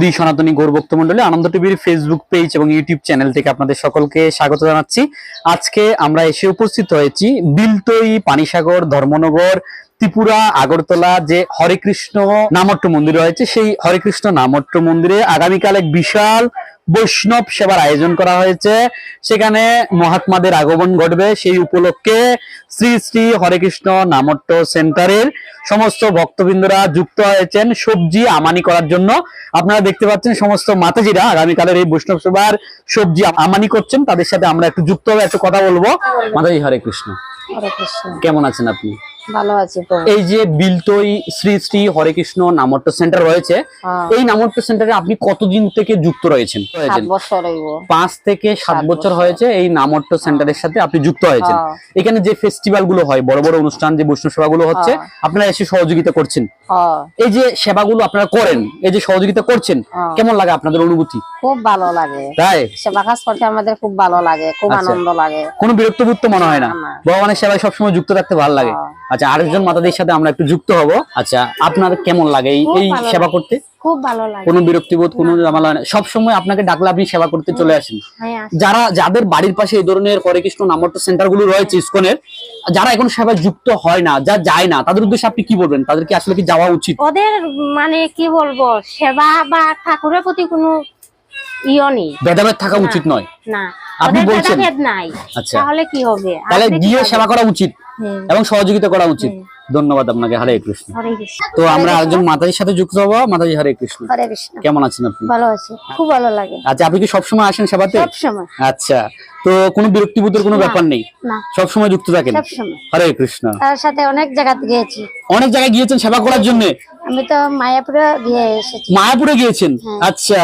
দি সনাতনী গৌরভক্ত মন্ডলী আনন্দ টিভির ফেসবুক পেজ এবং ইউটিউব চ্যানেল থেকে আপনাদের সকলকে স্বাগত জানাচ্ছি। আজকে আমরা এসে উপস্থিত হয়েছি বিলতই পানিসাগর ধর্মনগর ত্রিপুরা আগরতলা যে হরে কৃষ্ণ নামট্ট মন্দির রয়েছে সেই হরে কৃষ্ণ নামট্ট মন্দিরে আগামীকাল এক বিশাল বৈষ্ণব সেবার আয়োজন করা হয়েছে। সেখানে মহাত্মাদের আগমন ঘটবে সেই উপলক্ষে শ্রী শ্রী হরে কৃষ্ণ নামট্ট সেন্টারের সমস্ত ভক্তবৃন্দরা যুক্ত হয়েছেন সবজি আমানি করার জন্য। আপনারা দেখতে পাচ্ছেন সমস্ত মাতাজিরা আগামীকালের এই বৈষ্ণব সেবার সবজি আমানি করছেন। তাদের সাথে আমরা একটু যুক্ত হবে একটু কথা বলব। মাতাজি হরে হরে কৃষ্ণ। কেমন আছেন আপনি? ভালো আছি তো এই যে বিলতই শ্রী শ্রী হরে কৃষ্ণ নামট্ট সেন্টার রয়েছে হ্যাঁ, এই নামট্ট সেন্টারে আপনি কতদিন থেকে যুক্ত রয়েছেন পাঁচ থেকে সাত বছর। হয়েছে এই নামট্ট সেন্টারের সাথে আপনি যুক্ত হয়েছেন হ্যাঁ। এখানে যে ফেস্টিভ্যালগুলো হয় বড় বড় অনুষ্ঠান যে বৈষ্ণব সেবাগুলো হচ্ছে হ্যাঁ। আপনারা এসে সহযোগিতা করছেন এই যে সেবাগুলো আপনারা করেন এই যে সহযোগিতা করছেন। কেমন লাগে আপনাদের অনুভূতি খুব ভালো লাগে তাই সেবা কাজ করতে আমাদের খুব ভালো লাগে খুব আচ্ছা। আনন্দ লাগে কোনো বিরক্তবোধ তো মনে হয় না। ভগবানের সেবায় সবসময় যুক্ত থাকতে ভালো লাগে। আচ্ছা আরেকজন মাতাদের সাথে আমরা একটু যুক্ত হব। আচ্ছা আপনার কেমন লাগে এই সেবা করতে? খুব ভালো লাগে। কোনো বিরক্তিবোধ কোনো ঝামেলা নেই। সবসময় আপনাকে ডাকলে আপনি সেবা করতে চলে আসেন। হ্যাঁ, যারা যাদের বাড়ির পাশে এই ধরনের হরে কৃষ্ণ রয়েছে ইসকনের যারা এখন সেবায় যুক্ত হয় না যা যায় না তাদের উদ্দেশ্যে আপনি কি বলবেন? তাদেরকে আসলে কি যাওয়া উচিত? ওদের মানে কি বলব সেবা বা ঠাকুরের প্রতি কোনো নেই। ভেদাভেদ থাকা উচিত নয়। না। আপনি বলছেন? নাই। আচ্ছা। তাহলে কি হবে? তাহলে গিয়ে সেবা করা উচিত। এবং সহযোগিতা করা উচিত। ধন্যবাদ আপনাকে হরে কৃষ্ণ। তো আমরা একজন মাতাজির সাথে যুক্ত হব। মাতাজি হরে কৃষ্ণ। কেমন আছেন আপনি? ভালো আছি। খুব ভালো লাগে। আচ্ছা আপনি কি সবসময় আসেন সেবাতে আচ্ছা তো কোনো বিরক্তিবোধের কোনো। ব্যাপার নেই? সবসময় যুক্ত থাকেন? হরে কৃষ্ণ। তার সাথে অনেক জায়গা গিয়েছি। অনেক জায়গায় গিয়েছেন সেবা করার জন্য? আমি তো মায়াপুরে গিয়ে এসেছি। মায়াপুরে গিয়েছেন? হ্যাঁ। আচ্ছা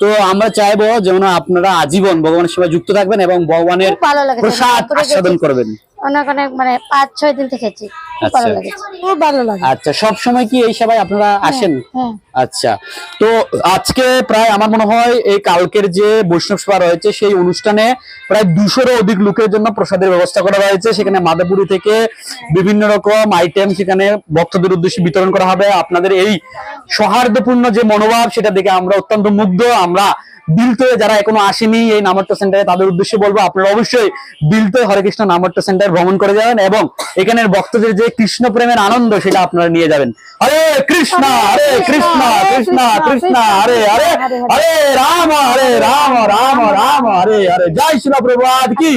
তো আমরা চাইব যেমন আপনারা আজীবন ভগবানের সেবা যুক্ত থাকবেন এবং ভগবানের প্রসাদ আস্বাদন করবেন। অনেক অনেক মানে পাঁচ ছয় দিন থেকেছি। ভালো আচ্ছা। খুব ভালো লাগে। আচ্ছা সব সময় কি এই সেবায় আপনারা আসেন? হ্যাঁ। আচ্ছা তো আজকে প্রায় আমার মনে হয় এই কালকের যে বৈষ্ণব সভা রয়েছে সেই অনুষ্ঠানে প্রায় দুশোরও অধিক লোকের জন্য প্রসাদের ব্যবস্থা করা হয়েছে। সেখানে মাদাপুরি থেকে বিভিন্ন রকম আইটেম সেখানে ভক্তদের উদ্দেশ্যে বিতরণ করা হবে। আপনাদের এই সৌহার্দ্যপূর্ণ যে মনোভাব সেটা দেখে আমরা অত্যন্ত মুগ্ধ। আমরা বিলতে যারা এখনও আসেনি এই নামট্য সেন্টারে তাদের উদ্দেশ্যে বলব, আপনারা অবশ্যই বিলতে হরে কৃষ্ণ নামট্য সেন্টার ভ্রমণ করে যাবেন এবং এখানের ভক্তদের যে কৃষ্ণ প্রেমের আনন্দ, সেটা আপনারা নিয়ে যাবেন। হরে কৃষ্ণ হরে কৃষ্ণ কৃষ্ণ কৃষ্ণ, হরে হরে হরে রাম হরে রাম রাম রাম, হরে হরে। জয় শিল প্রভাত কি?